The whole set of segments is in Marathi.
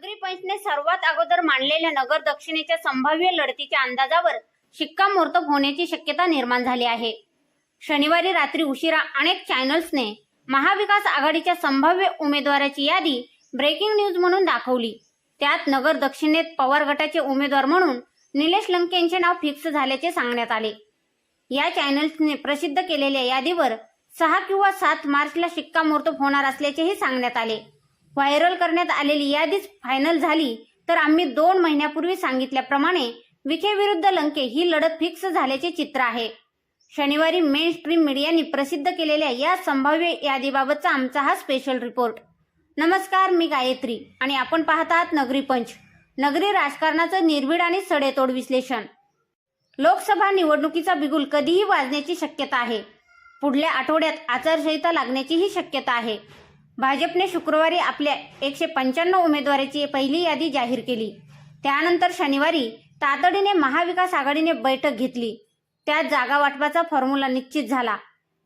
नागरी पंचने सर्वात अगोदर मांडलेल्या नगर दक्षिणेच्या संभाव्य लढतीच्या अंदाजावर शिक्कामोर्तब होण्याची शक्यता निर्माण झाली आहे. शनिवारी रात्री उशिरा अनेक चॅनल्सने महाविकास आघाडीच्या संभाव्य उमेदवाराची यादी ब्रेकिंग न्यूज म्हणून दाखवली. त्यात नगर दक्षिणेत पवार गटाचे उमेदवार म्हणून निलेश लंके यांचे नाव फिक्स झाल्याचे सांगण्यात आले. या चॅनल्सने प्रसिद्ध केलेल्या यादीवर सहा किंवा सात मार्चला शिक्कामोर्तब होणार असल्याचेही सांगण्यात आले. व्हायरल करण्यात आलेली यादीच फायनल झाली. तर आम्ही दोन महिन्यापूर्वी सांगितल्याप्रमाणे विखे विरुद्ध लंके ही लढत फिक्स झाल्याचे चित्र आहे. शनिवारी मेन स्ट्रीम मीडियाने प्रसिद्ध केलेल्या या संभाव्य यादीबाबतचा आमचा हा स्पेशल रिपोर्ट नमस्कार मी गायत्री आणि आपण पाहत आहात नगरी पंच. नगरी राजकारणाचं निर्भीड आणि सडेतोड विश्लेषण. लोकसभा निवडणुकीचा बिगुल कधीही वाजण्याची शक्यता आहे. पुढल्या आठवड्यात आचारसंहिता लागण्याचीही शक्यता आहे. भाजपने शुक्रवारी आपल्या एकशे पंच्याण्णव उमेदवाराची पहिली यादी जाहीर केली. त्यानंतर शनिवारी तातडीने महाविकास आघाडीने बैठक घेतली. त्यात जागा वाटपाचा फॉर्म्युला निश्चित झाला.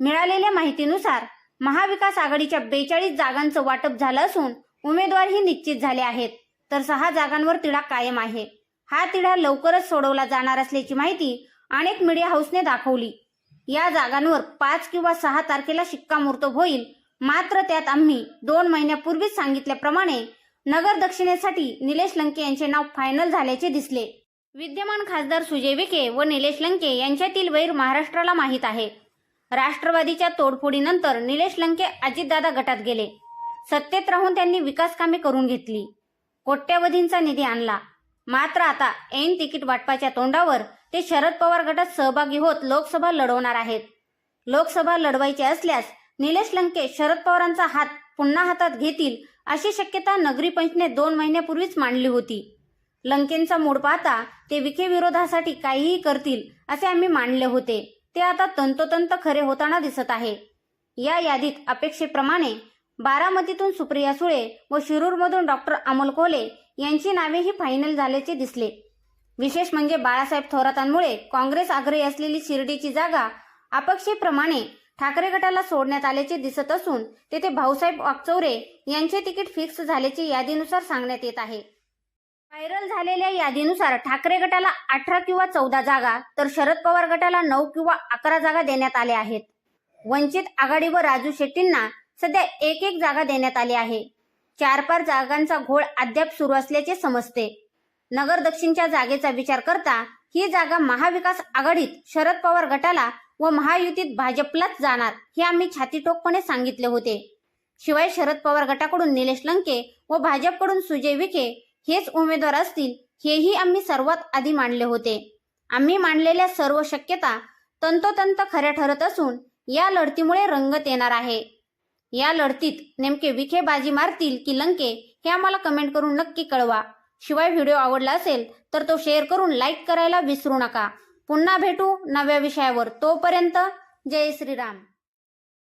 मिळालेल्या माहितीनुसार महाविकास आघाडीच्या बेचाळीस जागांचं वाटप झालं असून उमेदवारही निश्चित झाले आहेत. तर सहा जागांवर तिढा कायम आहे. हा तिढा लवकरच सोडवला जाणार असल्याची माहिती अनेक मीडिया हाऊसने दाखवली. या जागांवर पाच किंवा सहा तारखेला शिक्कामोर्तब होईल मात्र त्यात आम्ही दोन महिन्यापूर्वीच सांगितल्याप्रमाणे नगर दक्षिणेसाठी निलेश लंके यांचे नाव फायनल झाल्याचे दिसले. विद्यमान खासदार सुजय विखे व निलेश लंके यांच्यातील वैर महाराष्ट्राला माहीत आहे. राष्ट्रवादीच्या तोडफोडीनंतर निलेश लंके अजितदादा गटात गेले. सत्तेत राहून त्यांनी विकास कामे करून घेतली. कोट्यवधींचा निधी आणला. मात्र आता ऐन तिकीट वाटपाच्या तोंडावर ते शरद पवार गटात सहभागी होत लोकसभा लढवणार आहेत. लोकसभा लढवायची असल्यास निलेश लंके शरद पवारांचा हात पुन्हा हातात घेतील अशी शक्यता नगरी पंचने दोन महिन्यापूर्वीच मांडली होती. लंकेंचा मूड पाहता ते विखे विरोधासाठी काहीही करतील असे आम्ही मांडले होते. ते आता तंतोतंत खरे होताना दिसत आहे. या यादीत अपेक्षेप्रमाणे बारामतीतून सुप्रिया सुळे व शिरूरमधून डॉक्टर अमोल कोले यांची नावेही फायनल झाल्याचे दिसले. विशेष म्हणजे बाळासाहेब थोरातांमुळे काँग्रेस आग्रही असलेली शिर्डीची जागा अपेक्षेप्रमाणे ठाकरे गटाला सोडण्यात आल्याचे दिसत असून तेथे भाऊसाहेब वाकचौरे यांचे तिकीट फिक्स झाल्याचे यादीनुसार सांगण्यात येत आहे. व्हायरल झालेल्या यादीनुसार ठाकरे गटाला अठरा किंवा चौदा जागा तर शरद पवार गटाला नऊ किंवा अकरा जागा देण्यात आल्या आहेत. वंचित आघाडी व राजू शेट्टींना सध्या एक एक जागा देण्यात आली आहे. चार पाच जागांचा घोळ अद्याप सुरू असल्याचे समजते. नगर दक्षिणच्या जागेचा विचार करता ही जागा महाविकास आघाडीत शरद पवार गटाला व महायुतीत भाजपलाच जाणार हे आम्ही छातीटोकपणे सांगितले होते. शिवाय शरद पवार गटाकडून निलेश लंके व भाजपकडून सुजय विखे हेच उमेदवार असतील हेही आम्ही सर्वात आधी मांडले होते. आम्ही मांडलेल्या सर्व शक्यता तंतोतंत खऱ्या ठरत असून या लढतीमुळे रंगत येणार आहे. या लढतीत नेमके विखे बाजी मारतील की लंके हे आम्हाला कमेंट करून नक्की कळवा. शिवाय व्हिडिओ आवडला असेल तर तो शेअर करून लाईक करायला विसरू नका. पुन्हा भेटू नव्या विषयावर. तोपर्यंत जय श्रीराम.